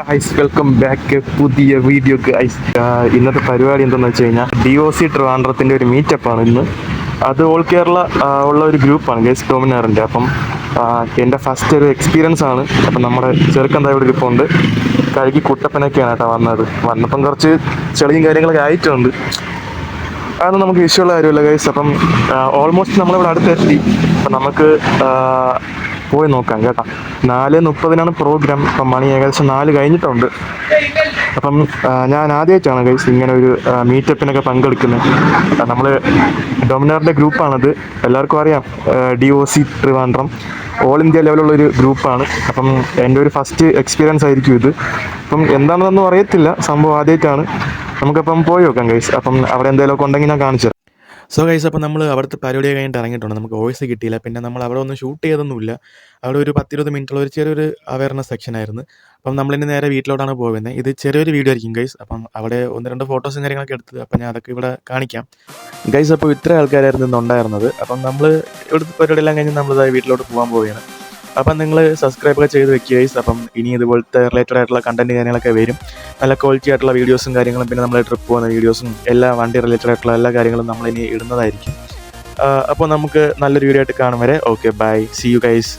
Guys welcome back പുതിയ video ഐസ് ഇന്നത്തെ പരിപാടി എന്താണെന്ന് വെച്ച് കഴിഞ്ഞാൽ ഡി ഒ സി ട്രിവാൻഡ്രത്തിന്റെ ഒരു മീറ്റപ്പാണ് ഇന്ന്. അത് ഓൾ കേരള ഉള്ള ഒരു ഗ്രൂപ്പാണ് ഗൈസ് ഡോമിനാറിന്റെ. അപ്പം എന്റെ ഫസ്റ്റ് ഒരു എക്സ്പീരിയൻസ് ആണ്. അപ്പം നമ്മുടെ ചെറുക്കൻ ഇവിടെ ഉണ്ട്. കഴുകി കുട്ടപ്പനൊക്കെയാണ് കേട്ടോ വന്നത്. വന്നപ്പം കുറച്ച് ചെളിയും കാര്യങ്ങളൊക്കെ ആയിട്ടുണ്ട്. അതൊന്നും നമുക്ക് വിഷയമുള്ള കാര്യമല്ല ഗൈസ് അപ്പം ഓൾമോസ്റ്റ് നമ്മളിവിടെ അടുത്തെത്തി. അപ്പം നമുക്ക് പോയി നോക്കാം കേട്ടോ. നാല് മുപ്പതിനാണ് പ്രോഗ്രാം ഇപ്പം മണി ഏകദേശം നാല് കഴിഞ്ഞിട്ടുണ്ട്. അപ്പം ഞാൻ ആദ്യമായിട്ടാണ് ഗൈസ് ഇങ്ങനെ ഒരു മീറ്റപ്പിനൊക്കെ പങ്കെടുക്കുന്നത്. നമ്മൾ ഡൊമിനാറിന്റെ ഗ്രൂപ്പാണത്. എല്ലാവർക്കും അറിയാം D O C Trivandrum all India ലെവലുള്ള ഒരു ഗ്രൂപ്പാണ്. അപ്പം എന്റെ ഒരു ഫസ്റ്റ് എക്സ്പീരിയൻസ് ആയിരിക്കും ഇത്. അപ്പം എന്താണെന്നൊന്നും അറിയത്തില്ല. സംഭവം ആദ്യമായിട്ടാണ് നമുക്കപ്പം പോയി നോക്കാം ഗൈസ് അപ്പം അവിടെ എന്തെങ്കിലുമൊക്കെ ഉണ്ടെങ്കിൽ ഞാൻ കാണിച്ചു സോ ഗൈസ് അപ്പോൾ നമ്മൾ അവിടുത്തെ പരിപാടി കഴിഞ്ഞിട്ട് ഇറങ്ങിയിട്ടുണ്ട്. നമുക്ക് വോയിസ് കിട്ടിയില്ല. പിന്നെ നമ്മൾ അവിടെ ഒന്നും ഷൂട്ട് ചെയ്തൊന്നുമില്ല. അവിടെ ഒരു പത്തിരുപത് മിനിറ്റുള്ള ഒരു ചെറിയൊരു അവയർനെസ് സെക്ഷൻ ആയിരുന്നു. അപ്പം നമ്മളിനി നേരെ വീട്ടിലോട്ടാണ് പോകുന്നത്. ഇത് ചെറിയൊരു വീഡിയോ ആയിരിക്കും ഗൈസ് അപ്പം അവിടെ ഒന്ന് രണ്ട് ഫോട്ടോസും കാര്യങ്ങളൊക്കെ എടുത്ത് അപ്പം ഞാൻ അതൊക്കെ ഇവിടെ കാണിക്കാം. ഗൈസ് അപ്പോൾ ഇത്ര ആൾക്കാരായിരുന്നു ഇന്ന് ഉണ്ടായിരുന്നത്. അപ്പം നമ്മൾ ഇവിടുത്തെ പരിപാടിയെല്ലാം കഴിഞ്ഞ് നമ്മൾ വീട്ടിലോട്ട് പോകാൻ പോവുകയാണ്. അപ്പം നിങ്ങൾ സബ്സ്ക്രൈബ് ഒക്കെ ചെയ്ത് വെക്കുക അപ്പം ഇനി ഇതുപോലത്തെ റിലേറ്റഡ് ആയിട്ടുള്ള കണ്ടന്റ് കാര്യങ്ങളൊക്കെ വരും. നല്ല ക്വാളിറ്റി ആയിട്ടുള്ള വീഡിയോസും കാര്യങ്ങളും പിന്നെ നമ്മൾ ട്രിപ്പ് പോകുന്ന വീഡിയോസും എല്ലാ വണ്ടി റിലേറ്റഡ് ആയിട്ടുള്ള എല്ലാ കാര്യങ്ങളും നമ്മൾ ഇനി ഇടുന്നതായിരിക്കും അപ്പോൾ നമുക്ക് നല്ലൊരു വീഡിയോ ആയിട്ട് കാണും വരെ. Okay bye see you guys